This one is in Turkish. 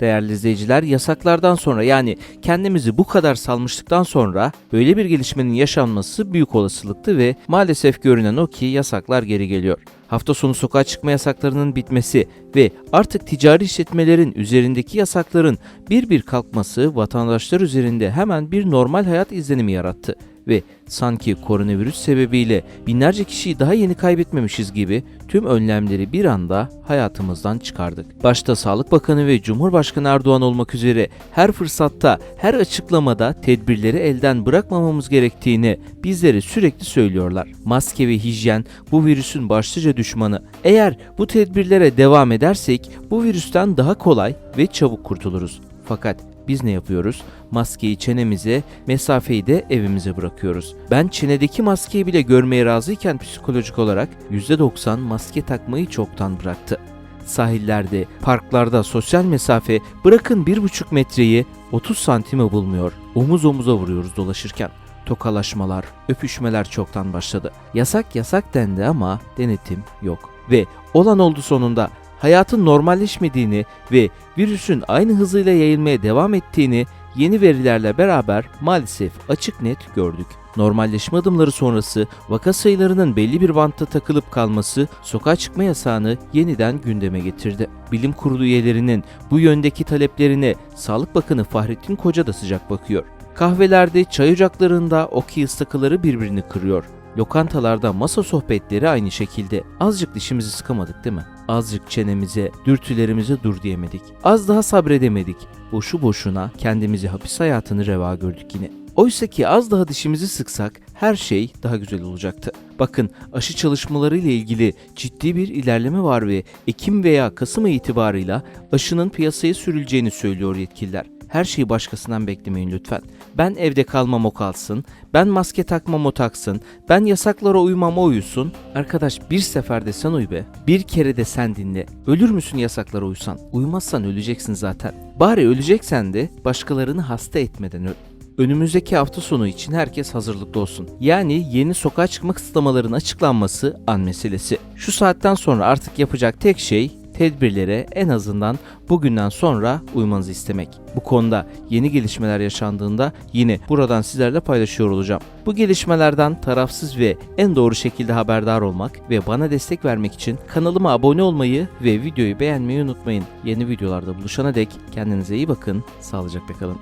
Değerli izleyiciler yasaklardan sonra yani kendimizi bu kadar salmıştıktan sonra böyle bir gelişmenin yaşanması büyük olasılıktı ve maalesef görünen o ki yasaklar geri geliyor. Hafta sonu sokağa çıkma yasaklarının bitmesi ve artık ticari işletmelerin üzerindeki yasakların bir bir kalkması vatandaşlar üzerinde hemen bir normal hayat izlenimi yarattı ve sanki koronavirüs sebebiyle binlerce kişiyi daha yeni kaybetmemişiz gibi tüm önlemleri bir anda hayatımızdan çıkardık. Başta Sağlık Bakanı ve Cumhurbaşkanı Erdoğan olmak üzere her fırsatta, her açıklamada tedbirleri elden bırakmamamız gerektiğini bizlere sürekli söylüyorlar. Maske ve hijyen bu virüsün başlıca düşmanı. Eğer bu tedbirlere devam edersek bu virüsten daha kolay ve çabuk kurtuluruz. Fakat biz ne yapıyoruz? Maskeyi çenemize, mesafeyi de evimize bırakıyoruz. Ben çenedeki maskeyi bile görmeye razıyken psikolojik olarak %90 maske takmayı çoktan bıraktı. Sahillerde, parklarda sosyal mesafe bırakın 1,5 metreyi 30 santime bulmuyor. Omuz omuza vuruyoruz dolaşırken. Tokalaşmalar, öpüşmeler çoktan başladı. Yasak yasak dendi ama denetim yok. Ve olan oldu sonunda hayatın normalleşmediğini ve virüsün aynı hızıyla yayılmaya devam ettiğini yeni verilerle beraber maalesef açık net gördük. Normalleşme adımları sonrası vaka sayılarının belli bir bantta takılıp kalması sokağa çıkma yasağını yeniden gündeme getirdi. Bilim kurulu üyelerinin bu yöndeki taleplerine Sağlık Bakanı Fahrettin Koca da sıcak bakıyor. Kahvelerde, çay ocaklarında okey ıstakıları birbirini kırıyor. Lokantalarda masa sohbetleri aynı şekilde. Azıcık dişimizi sıkamadık değil mi? Azıcık çenemize, dürtülerimize dur diyemedik. Az daha sabredemedik. Boşu boşuna kendimizi hapis hayatını reva gördük yine. Oysa ki az daha dişimizi sıksak her şey daha güzel olacaktı. Bakın aşı çalışmaları ile ilgili ciddi bir ilerleme var ve Ekim veya Kasım itibarıyla aşının piyasaya sürüleceğini söylüyor yetkililer. Her şeyi başkasından beklemeyin lütfen. Ben evde kalmam o kalsın, ben maske takmam o taksın, ben yasaklara uymam o uyusun. Arkadaş bir seferde sen uy be. Bir kere de sen dinle. Ölür müsün yasaklara uysan? Uymazsan öleceksin zaten. Bari öleceksen de başkalarını hasta etmeden öl. Önümüzdeki hafta sonu için herkes hazırlıklı olsun. Yani yeni sokağa çıkma kısıtlamalarının açıklanması an meselesi. Şu saatten sonra artık yapacak tek şey tedbirlere en azından bugünden sonra uymanızı istemek. Bu konuda yeni gelişmeler yaşandığında yine buradan sizlerle paylaşıyor olacağım. Bu gelişmelerden tarafsız ve en doğru şekilde haberdar olmak ve bana destek vermek için kanalıma abone olmayı ve videoyu beğenmeyi unutmayın. Yeni videolarda buluşana dek kendinize iyi bakın, sağlıcakla kalın.